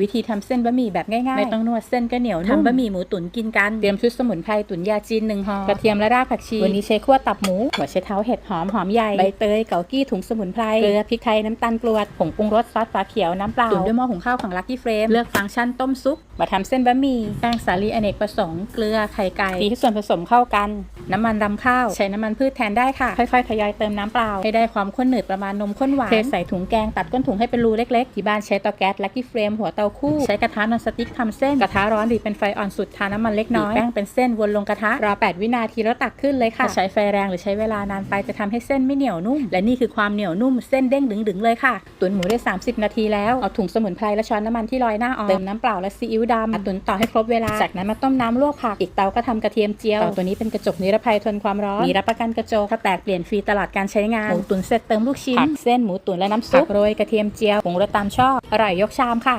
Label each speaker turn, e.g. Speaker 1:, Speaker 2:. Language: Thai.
Speaker 1: วิธีทำเส้นบะหมี่แบบง่ายๆ ไม่ต้องนวดเส้นก็เหนียวนุ่มทำบะหมี่หมูตุ๋นกินกัน เตรียมชุดสมุนไพรตุ๋นยาจีนหนึ่งห่อกระเทียมและรากผักชี วันนี้ใช้ขั่วตับหมูหัวไชเท้าเห็ดหอมหอมใหญ่ใบเตยเกากี้ถุงสมุนไพรเกลือพริกไทยน้ำตาลกรวดผงปรุงรสซอสฟ้าเขียวน้ำเปล่าตุ๋นด้วยหม้อหุงข้าวของลักกี้เฟรมเลือกฟังก์ชันต้มซุปมาทำเส้นบะหมี่แป้งสาลีอเนกประสงค์เกลือไข่ไก่ตีให้ส่วนผสมเข้ากัน น้ำมันรำข้าว ใช้น้ำมันพืชแทนได้ค่ะ ค่อยๆทยอยเติมน้ำเปล่า ให้ได้ความข้นหนืดประมาณนมข้นหวานเทใส่ถุงแกงตัดก้นถุงให้เป็นรูเล็กๆที่บ้านใช้เตาแก๊สลักกี้เฟรมหัวเตาคู่ ใช้กระทะนอนสติ๊กทำเส้น กระทะร้อนบีบเป็นไฟอ่อนสุดทาน้ำมันเล็กน้อยแป้งเป็นเส้นวนลงกระทะรอ 8 วินาทีแล้วตักขึ้นเลยค่ะใช้ไฟแรงหรือใช้เวลานานไปจะทำให้เส้นไม่เหนียวนุ่ม และนี่คือความเหนียวนุ่มเส้นเด้งดึงๆเลยค่ะ ตุ๋นหมูได้ 30 นาทีแล้วเอาถุงสมุนไพรและช้อนน้ำมันที่ลอยหน้าออกเติมน้ำเปล่าและซีอิ๊วดำอะตุ๋นต่อให้ครบเวลาจากนั้นมาต้มน้ำลวกผักอีกเตาก็ทำกระเทียมเจียวเตาตัวนี้เป็นกระจกนิรภัยทนความร้อนมีรับประกันกระจกถ้าแตกเปลี่ยนฟรีตลอดการใช้งานหมูตุ๋นเสร็จเติมลูกชิ้นผักเส้นหมูตุ๋นและน้ำซุปโรยกระเทียมเจียวปรุงรสตามชอบอร่อยยกชามค่ะ